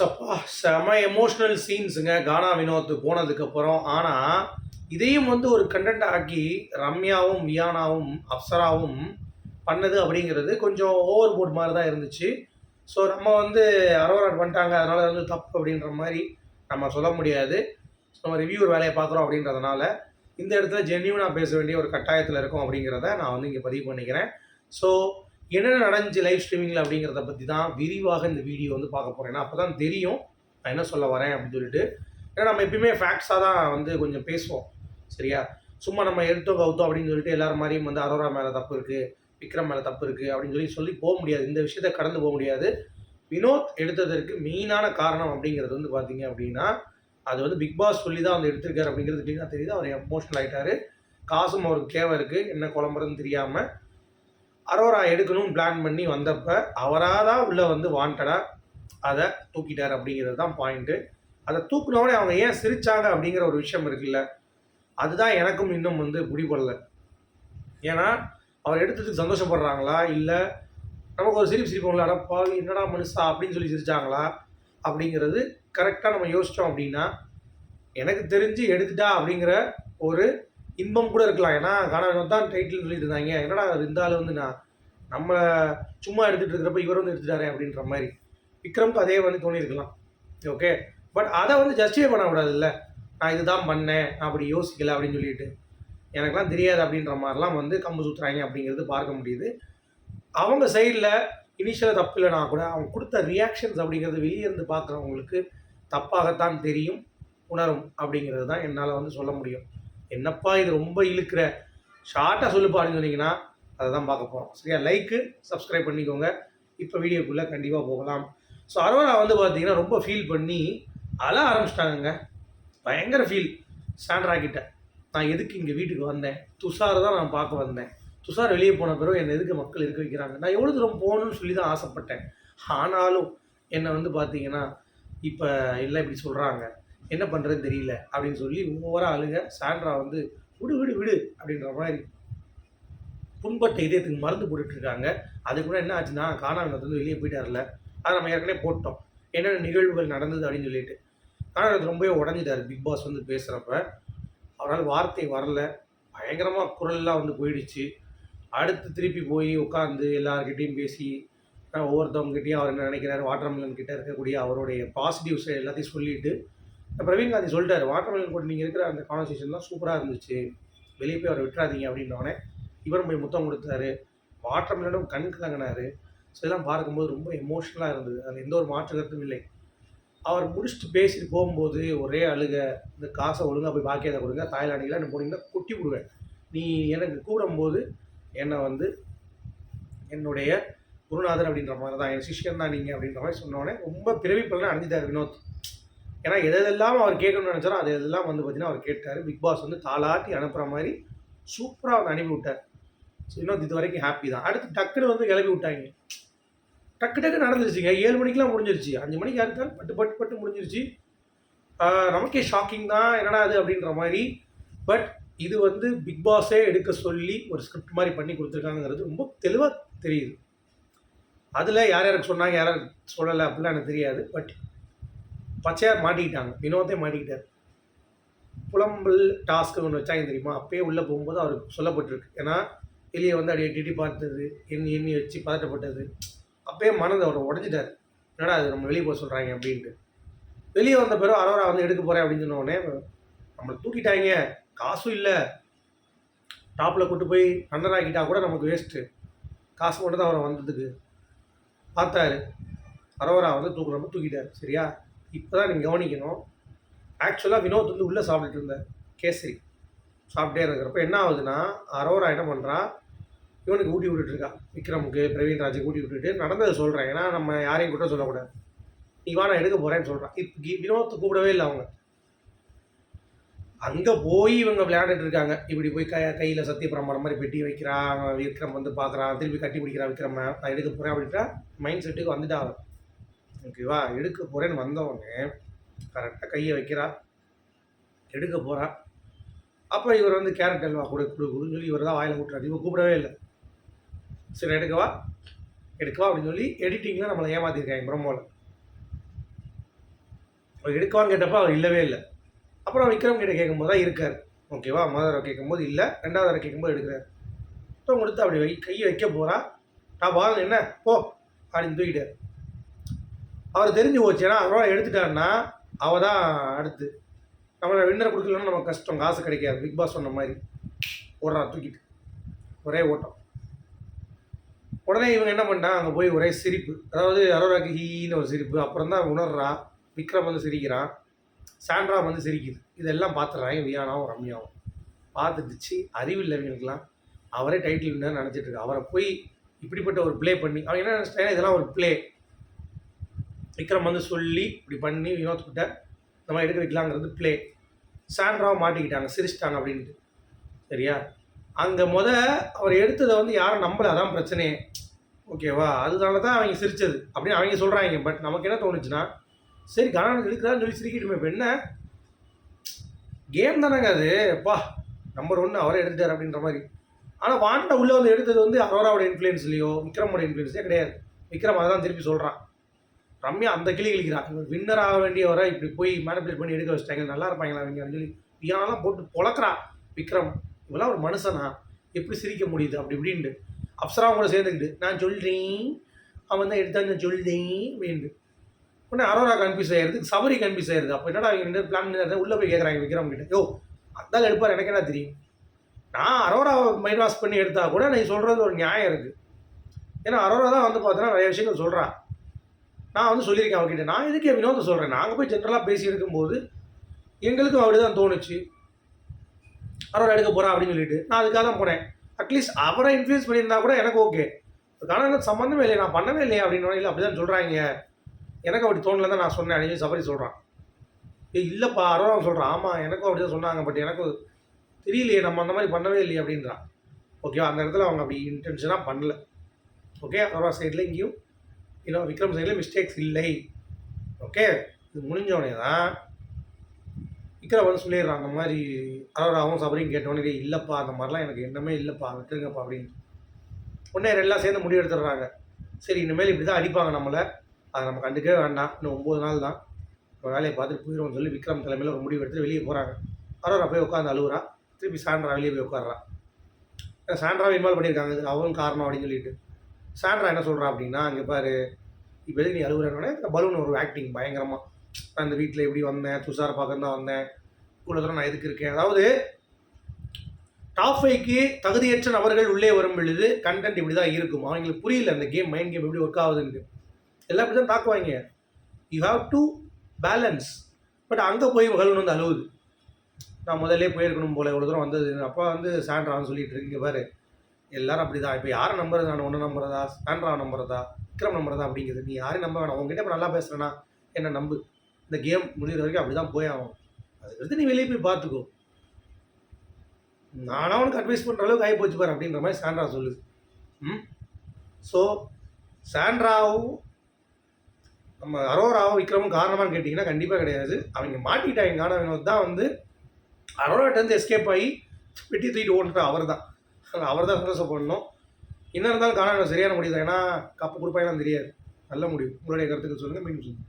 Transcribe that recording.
தப்பா செம எமோஷ்னல் சீன்ஸுங்க கானா வினோத் போனதுக்கப்புறம். ஆனால் இதையும் வந்து ஒரு கண்டென்ட் ஆக்கி ரம்யாவும் வியானாவும் அப்சராவும் பண்ணது அப்படிங்கிறது கொஞ்சம் ஓவர் போர்ட் மாதிரி தான் இருந்துச்சு. ஸோ நம்ம வந்து அரோராட் பண்ணிட்டாங்க. அதனால் வந்து தப்பு அப்படின்ற மாதிரி நம்ம சொல்ல முடியாது. ஸோ நம்ம ரிவ்யூர் வேலையை பார்க்குறோம் அப்படின்றதுனால இந்த இடத்துல ஜென்யூனாக பேச வேண்டிய ஒரு கட்டாயத்தில் இருக்கும் அப்படிங்கிறத நான் வந்து இங்கே பதிவு பண்ணிக்கிறேன். ஸோ என்னென்ன நடந்துச்சு லைவ் ஸ்ட்ரீமிங்கில் அப்படிங்கிறத பற்றி தான் விரிவாக இந்த வீடியோ வந்து பார்க்க போகிறேன் ஏன்னா அப்போ தான் தெரியும். நான் என்ன சொல்ல வரேன் அப்படின்னு சொல்லிட்டு. ஏன்னா நம்ம எப்பயுமே ஃபேக்ட்ஸாக தான் வந்து கொஞ்சம் பேசுவோம். சரியா? சும்மா நம்ம எடுத்தோம் கவுத்தோம் அப்படின்னு சொல்லிட்டு எல்லாரும் மாதிரியும் வந்து அரோரா மேலே தப்பு இருக்குது விக்ரம் மேலே தப்பு இருக்குது அப்படின்னு சொல்லி சொல்லி போக முடியாது. இந்த விஷயத்தை கடந்து போக முடியாது. வினோத் எடுத்ததற்கு மெயினான காரணம் அப்படிங்கிறது வந்து பார்த்தீங்க அப்படின்னா அது வந்து பிக் பாஸ் சொல்லி தான் வந்து எடுத்திருக்காரு அப்படிங்கிறது தெரியுது. அவர் எமோஷனல் ஆகிட்டாரு காசும் அவருக்கு தேவை இருக்குது என்ன குழம்புறதுன்னு தெரியாமல் அரோரா எடுக்கணும்னு பிளான் பண்ணி வந்தப்ப அவராக தான் உள்ளே வந்து வாண்டடாக அதை தூக்கிட்டார் அப்படிங்கிறது தான் பாயிண்ட்டு அதை தூக்குனோடனே அவங்க ஏன் சிரிச்சாங்க அப்படிங்கிற ஒரு விஷயம் இருக்குல்ல அதுதான் எனக்கும் இன்னும் வந்து பிடிபடல ஏன்னா அவர் எடுத்ததுக்கு சந்தோஷப்படுறாங்களா? இல்லை நமக்கு ஒரு சிரிப்பு சிரிப்போம்ல அடப்பா என்னடா மனுஷா அப்படின்னு சொல்லி சிரிச்சாங்களா? அப்படிங்கிறது கரெக்டாக நம்ம யோசித்தோம் அப்படின்னா எனக்கு தெரிஞ்சு எடுத்துட்டா அப்படிங்கிற ஒரு இன்பம் கூட இருக்கலாம். ஏன்னா காணாமல் தான் டைட்டில் சொல்லிட்டு இருந்தாங்க என்னடா இருந்தாலும் வந்து நான் நம்ம சும்மா எடுத்துகிட்டு இருக்கிறப்ப இவர் வந்து எடுத்துட்டாரு அப்படின்ற மாதிரி. விக்ரம்க்கு அதே வந்து தோணியிருக்கலாம். ஓகே பட் அதை வந்து ஜஸ்டிஃபை பண்ணக்கூடாதுல்ல. நான் இதுதான் பண்ணேன். நான் அப்படி யோசிக்கல அப்படின்னு சொல்லிட்டு. எனக்குலாம் தெரியாது அப்படின்ற மாதிரிலாம் வந்து கம்பு சுற்றுறாங்க அப்படிங்கிறது பார்க்க முடியுது. அவங்க சைடில் இனிஷியலாக தப்பு இல்லைனா கூட அவங்க கொடுத்த ரியாக்ஷன்ஸ் அப்படிங்கிறது வெளியே இருந்து பார்க்குறவங்களுக்கு தப்பாகத்தான் தெரியும் உணரும் அப்படிங்கிறது தான் என்னால் வந்து சொல்ல முடியும். என்னப்பா இது ரொம்ப இழுக்கிற? ஷார்ட்டாக சொல்லுப்பா அப்படின்னு சொன்னீங்கன்னா அதை தான் பார்க்க போகிறோம் சரியா? லைக்கு சப்ஸ்கிரைப் பண்ணிக்கோங்க. இப்போ வீடியோக்குள்ளே கண்டிப்பாக போகலாம். ஸோ அரோரா வந்து பார்த்தீங்கன்னா ரொம்ப ஃபீல் பண்ணி அழ ஆரம்பிச்சிட்டாங்கங்க. பயங்கர ஃபீல் சாண்ட்ரா கிட்ட நான் எதுக்கு இங்கே வீட்டுக்கு வந்தேன்? துஷார் தான் நான் பார்க்க வந்தேன். துஷார் வெளியே போன பிறகு என்னை எதுக்கு மக்கள் இருக்க வைக்கிறாங்க? நான் எவ்வளோ தூரம் போகணும்னு சொல்லி தான் ஆசைப்பட்டேன். ஆனாலும் என்னை வந்து பார்த்தீங்கன்னா இப்போ எல்லாம் இப்படி சொல்கிறாங்க என்ன பண்ணுறதுன்னு தெரியல அப்படின்னு சொல்லி ஓவராக அழுக சாண்ட்ரா வந்து விடு விடு விடு அப்படின்ற மாதிரி புண்பட்ட இதயத்துக்கு மருந்து போட்டுட்ருக்காங்க. அது கூட என்ன ஆச்சுன்னா காணாவினத்து வந்து வெளியே போயிட்டார்ல அதை நம்ம ஏற்கனவே போட்டோம். என்னென்ன நிகழ்வுகள் நடந்தது அப்படின்னு சொல்லிட்டு. காணாவினத்து ரொம்பவே உடஞ்சிட்டார் பிக் பாஸ் வந்து பேசுகிறப்ப அவரால் வார்த்தை வரல. பயங்கரமாக குரல்லாம் வந்து போயிடுச்சு. அடுத்து திருப்பி போய் உட்காந்து எல்லார்கிட்டையும் பேசி ஒவ்வொருத்தவங்ககிட்டையும் அவர் என்ன நினைக்கிறாரு வாட்டர்மெலன் கிட்டே இருக்கக்கூடிய அவருடைய பாசிட்டிவ்ஸை எல்லாத்தையும் சொல்லிவிட்டு பிரவீன் காந்தி சொல்லிட்டாரு வாட்டர்மெலன் கூட நீங்கள் இருக்கிற அந்த கான்வர்சேஷன்லாம் சூப்பராக இருந்துச்சு. வெளியே போய் அவரை விட்டுறாதீங்க அப்படின்னோடனே இவரும் போய் முத்தம் கொடுத்தாரு. வாட்டர்மெலனும் கண் கலங்கினாரு ஸோ இதெல்லாம் பார்க்கும்போது ரொம்ப எமோஷ்னலாக இருந்தது. அதில் எந்த ஒரு மாற்று கருத்தும் இல்லை. அவர் முடிச்சுட்டு பேசிட்டு போகும்போது ஒரே அழுக இந்த காசை ஒழுங்காக போய் பாக்கியதை கொடுங்க. தாய்லாண்டில் என்ன போனீங்கன்னா குட்டி விடுவேன் நீ எனக்கு கூடும்போது என்னை வந்து என்னுடைய குருநாதர் அப்படின்ற மாதிரி தான் என் சிஷ்யன் தான் நீங்கள் அப்படின்ற மாதிரி சொன்னோடனே ரொம்ப பிறவி பலனை அடைஞ்சிட்டார் வினோத். ஏன்னா எதெல்லாம் அவர் கேட்கணும்னு நினச்சாரோ அது எதெல்லாம் வந்து பார்த்தீங்கன்னா அவர் கேட்டார். பிக் பாஸ் வந்து தாளாட்டி அனுப்புகிற மாதிரி சூப்பராக வந்து அனுப்பி விட்டார். ஸோ இன்னும் இது வரைக்கும் ஹாப்பி தான். அடுத்து டக்குன்னு வந்து கிளப்பி விட்டாங்க. டக்கு டக்கு நடந்துருச்சுங்க. ஏழு மணிக்கெலாம் முடிஞ்சிருச்சு. அஞ்சு மணிக்கு யாருக்கால் பட்டு பட்டு பட்டு முடிஞ்சிருச்சு. நமக்கே ஷாக்கிங் தான். என்னடா அது அப்படின்ற மாதிரி. பட் இது வந்து பிக் பாஸே எடுக்க சொல்லி ஒரு ஸ்கிரிப்ட் மாதிரி பண்ணி கொடுத்துருக்காங்கிறது ரொம்ப தெளிவாக தெரியுது. அதில் யார் யாருக்கு சொன்னாங்க யார் சொல்லலை அப்படிலாம் எனக்கு தெரியாது. பட் பச்சையாக மாட்டிக்கிட்டாங்க. வினோதே மாட்டிக்கிட்டார். புலம்பல் டாஸ்க்கு ஒன்று வச்சாங்க தெரியுமா? அப்பயே உள்ளே போகும்போது அவருக்கு சொல்லப்பட்டிருக்கு. ஏன்னா வெளியே வந்து அப்படியே எட்டி பார்த்தது எண்ணி எண்ணி வச்சு பதட்டப்பட்டது. அப்பயே மனதை அவர் உடஞ்சிட்டார். என்னடா அது நம்ம வெளியே போக சொல்கிறாங்க அப்படின்ட்டு. வெளியே வந்த பிறகு அரோரா வந்து எடுக்க போகிறேன் அப்படின்னு சொன்னோடனே நம்மளை தூக்கிட்டாங்க காசும் இல்லை. டாப்பில் கூட்டு போய் ரன்னர் ஆக்கிட்டா கூட நமக்கு வேஸ்ட்டு காசு மட்டும் தான் அவரை வந்ததுக்கு. பார்த்தாரு. அரோரா வந்து தூக்குறப்ப தூக்கிட்டார். சரியா? இப்போ தான் நீங்கள் கவனிக்கணும் ஆக்சுவலாக வினோத் வந்து உள்ளே சாப்பிட்டுட்டு இருந்தார். கேசரி. சாப்பிட்டே இருக்கிறப்ப என்ன ஆகுதுன்னா அரோரா என்ன பண்ணுறா இவனுக்கு ஊட்டி விட்டுட்டு இருக்கா. விக்ரமுக்கு பிரவீன் ராஜுக்கு ஊட்டி விட்டுட்டு நடந்ததை சொல்கிறேன் ஏன்னா நம்ம யாரையும் குற்றம் சொல்லக்கூடாது. நீ வா நான் எடுக்க போகிறேன்னு சொல்கிறான் இப்போ வினோத்தை கூப்பிடவே இல்லை அவங்க. அங்கே போய் இவங்க விளையாண்டுட்டு இருக்காங்க. இப்படி போய் க கையில் சத்தியபிரமாணம் மாதிரி பெட்டி வைக்கிறான். விக்ரம் வந்து பார்க்குறான். திருப்பி கட்டி பிடிக்கிறான் விக்ரம். நான் எடுக்க போகிறேன் அப்படின்ட்டா மைண்ட் செட்டுக்கு வந்துட்டு ஆகும் ஓகேவா எடுக்க போகிறேன்னு வந்தவொடனே கரெக்டாக கையை வைக்கிறா. எடுக்க போகிறா அப்போ இவர் வந்து கேரட் அல்வா கூட கொடுக்குன்னு சொல்லி இவர் தான் வாயில் விட்டுறாரு இவர் கூப்பிடவே இல்லை. சரி எடுக்கவா எடுக்கவா அப்படின்னு சொல்லி எடிட்டிங்கில் நம்மளை ஏமாற்றிருக்காங்க பிரம்மோவில் அவர் எடுக்கவான்னு கேட்டப்போ அவர் இல்லவே இல்லை. அப்புறம் விக்ரம் கிட்ட கேட்கும்போது தான் இருக்கார். ஓகேவா முதல் தடவை கேட்கும்போது இல்லை. ரெண்டாவது தடவை கேட்கும்போது எடுக்கிறார். அப்புறம் கொடுத்து அப்படி வை கையை வைக்க போகிறா நான் பாருங்க என்ன? போ அப்படின்னு தூக்கிட்டார். அவர் தெரிஞ்சு போச்சு. ஏன்னா அவரால் எடுத்துட்டாருன்னா அவள் தான் அடுத்து. நம்மளை வின்னர் கொடுக்கலன்னா நமக்கு கஷ்டம். காசு கிடைக்காது. பிக் பாஸ் சொன்ன மாதிரி. ஓடுறான் தூக்கிட்டு. ஒரே ஓட்டம். உடனே இவங்க என்ன பண்ணா அங்கே போய் ஒரே சிரிப்பு. அதாவது அரோராக்கு ஹீன்னு ஒரு சிரிப்பு. அப்புறம் தான் உணர்றா. விக்ரம் வந்து சிரிக்கிறான். சாண்ட்ரா வந்து சிரிக்குது. இதெல்லாம் பார்த்துட்றாங்க வியானாவும் ரம்யாவும். பார்த்துட்டுச்சு அறிவில்லை இவங்களுக்குலாம் அவரே டைட்டில் வின்னர் நினச்சிட்டு இருக்கு அவரை போய் இப்படிப்பட்ட ஒரு ப்ளே பண்ணி அவன் என்ன நினச்சிட்டாங்க இதெல்லாம் ஒரு ப்ளே விக்ரம் வந்து சொல்லி இப்படி பண்ணி வினோத் கிட்ட இந்த மாதிரி எடுக்க வைக்கலாங்கிறது ப்ளே சாண்ட்ராவை மாட்டிக்கிட்டாங்க சிரிச்சிட்டாங்க அப்படின்ட்டு சரியா? அங்கே முத அவர் எடுத்ததை வந்து யாரும் நம்பலை அதான் பிரச்சனையே. ஓகேவா அதனால தான் அவங்க சிரிச்சது. அப்படின்னு அவங்க சொல்கிறாங்க பட் நமக்கு என்ன தோணுச்சுன்னா சரி கணவன் இருக்கிறான்னு சொல்லி சிரிக்கிட்டுமே இப்போ என்ன? கேம் தானேங்க அது. பா நம்பர் ஒன்று அவரே எடுத்துட்டார் அப்படின்ற மாதிரி. ஆனால் வாண்ட உள்ளே வந்து எடுத்தது வந்து அரோராவோட இன்ஃப்ளூயன்ஸ்லையோ விக்ரமோட இன்ஃப்ளூயன்ஸே கிடையாது. விக்ரம் அதை தான் திருப்பி சொல்கிறான் ரம்யா அந்த கிளி கிளிக்கிறான் இவர் வின்னர் ஆக வேண்டியவரை இப்படி போய் மேனிபுலேட் பண்ணி எடுக்க வச்சிட்டாங்க. நல்லா இருப்பாங்களா அவங்க அப்படின்னு சொல்லி பியானெல்லாம் போட்டு பொழக்கிறா விக்ரம். இவெல்லாம் ஒரு மனுஷனா? எப்படி சிரிக்க முடியுது? அப்படி இப்படின்ட்டு. அப்சரா கூட சேர்ந்துக்கிட்டு நான் சொல்கிறேன் அவன் தான் எடுத்தான்னு நான் அப்படின்ட்டு. உடனே அரோரா கன்ஃபியூஸ் ஆயிருது சபரி கன்ஃபியூஸ் ஆயிருது. அப்போ என்னடா அவங்க ரெண்டு பிளான் உள்ளே போய் கேட்குறாங்க விக்ரம் கிட்ட. யோ அதால் எடுப்பார். எனக்கு என்ன தெரியும்? நான் அரோராவை மைண்ட் வாஷ் பண்ணி எடுத்தால் கூட நீ சொல்கிறது ஒரு நியாயம் இருக்குது ஏன்னா அரோரா தான் வந்து பார்த்தோன்னா நிறைய விஷயங்கள் சொல்கிறான் நான் வந்து சொல்லியிருக்கேன் அவர்கிட்ட. நான் எதுக்கு என் வினோத சொல்கிறேன் நாங்கள் போய் ஜென்ரலாக பேசி இருக்கும்போது எங்களுக்கும் அப்படி தான் தோணுச்சு. அரோரா எடுக்க போகிறா அப்படின்னு சொல்லிட்டு நான் அதுக்காக தான் போனேன். அட்லீஸ்ட் அவரை இன்ஃப்ளூயன்ஸ் பண்ணியிருந்தா கூட எனக்கு ஓகே அதுக்கான எனக்கு சம்மந்தமே இல்லை நான் பண்ணவே இல்லையா அப்படின்னு இல்லை அப்படி தான் சொல்கிறாங்க எனக்கு அப்படி தோணல தான் நான் சொன்னேன். அப்படின்னு சபரி சொல்கிறான் ஏய் இல்லைப்பா அரோரா சொல்கிறான் ஆமாம் எனக்கும் அப்படி தான் சொன்னாங்க. பட் எனக்கு தெரியலையே நம்ம அந்த மாதிரி பண்ணவே இல்லையே அப்படின்றான். ஓகேவா அந்த இடத்துல அவங்க அப்படி இன்டென்ஷனாக பண்ணல. ஓகே அரோரா சைடில் இங்கேயும் இன்னும் விக்ரம் சைடில் மிஸ்டேக்ஸ் இல்லை. ஓகே இது முடிஞ்சோடனே தான் விக்ரம் வந்து சொல்லிடுறான் அந்த மாதிரி அரோராவும் சபரியும் கேட்டோன்னே இல்லைப்பா அந்த மாதிரிலாம் எனக்கு எண்ணமே இல்லைப்பா விட்டுருங்கப்பா அப்படின்னு. உடனே எல்லாம் சேர்ந்து முடிவு எடுத்துடுறாங்க. சரி இனிமேல் இப்படி தான் அடிப்பாங்க நம்மளை. அதை நம்ம கண்டுக்கவே வேண்டாம். இன்னும் ஒம்பது நாள் தான். நம்ம வேலையை பார்த்துட்டு போயிடுவோம்னு சொல்லி விக்ரம் தலைமையில் ஒரு முடிவு எடுத்து வெளியே போகிறாங்க அரோரா போய் உட்காந்து அழுகுறா திருப்பி சாண்ட்ரா வெளியே போய் உட்காடுறான் ஏன்னா சாண்ட்ராவை இன்வால்வ் பண்ணியிருக்காங்க. இது அவங்களும் காரணம் அப்படின்னு சொல்லிட்டு. சாண்ட்ரா என்ன சொல்கிறா அப்படின்னா அங்கே பாரு இப்போ எதுக்கு நீ அழுகுறனோடனே இந்த பலூன் ஒரு ஆக்டிங் பயங்கரமாக நான் இந்த வீட்டில் எப்படி வந்தேன் துஷார் பார்க்க தான் வந்தேன் இவ்வளோ தூரம் நான் எதுக்கு இருக்கேன்? அதாவது டாப் ஃபைவ்க்கு தகுதியற்ற நபர்கள் உள்ளே வரும் பொழுது கண்டென்ட் இப்படி தான் இருக்கும். அவங்களுக்கு புரியல அந்த கேம் மைண்ட் கேம் எப்படி ஒர்க் ஆகுதுன்னு எல்லாம் இப்படி தான் தாக்குவாங்க. You have to balance but அங்கே போய் மகள் வந்து அழுவுது. நான் முதல்ல போயிருக்கணும் போல இவ்வளோ தூரம் வந்தது. அப்பா வந்து சாண்ட்ரான்னு சொல்லிட்டு இருக்கீங்க பாரு. எல்லாரும் அப்படி தான் இப்போ யாரை நம்புறது? நான் ஒன்று நம்புறதா? சாண்ட்ரா நம்புறதா? விக்ரம் நம்புறதா அப்படிங்கிறது நீ யாரையும் நம்ப வேணாம். உங்ககிட்ட இப்போ நல்லா பேசுகிறேன்னா என்ன நம்பு? இந்த கேம் முடிகிற வரைக்கும் அப்படி தான் போய் ஆகும் அதுக்கடுத்து நீ வெளியே போய் பார்த்துக்கோ. நானும் அவனுக்கு அட்வைஸ் பண்ணுற அளவுக்கு ஆகி போச்சு பாரு அப்படின்ற மாதிரி சாண்ட்ரா சொல்லுது. ம்? ஸோ சாண்ட்ராவும் நம்ம அரோராவும் விக்ரமும் காரணமான்னு கேட்டிங்கன்னா கண்டிப்பாக கிடையாது. அவங்க மாட்டிக்கிட்டாங்க. காரணம் தான் வந்து அரோராட்டேருந்து எஸ்கேப் ஆகி வெட்டி தூக்கிட்டு ஓட்டுற அவர் தான் அவர் தான் சந்தோஷப்படணும் என்ன இருந்தாலும் காண சரியான சரியான தான் ஏன்னா கப்பு கொடுப்பாங்கன்னு தெரியாது. நல்ல முடிவு. உங்களுடைய கருத்துக்கு சொல்லுங்கள் மீண்டும் சொல்லுங்கள்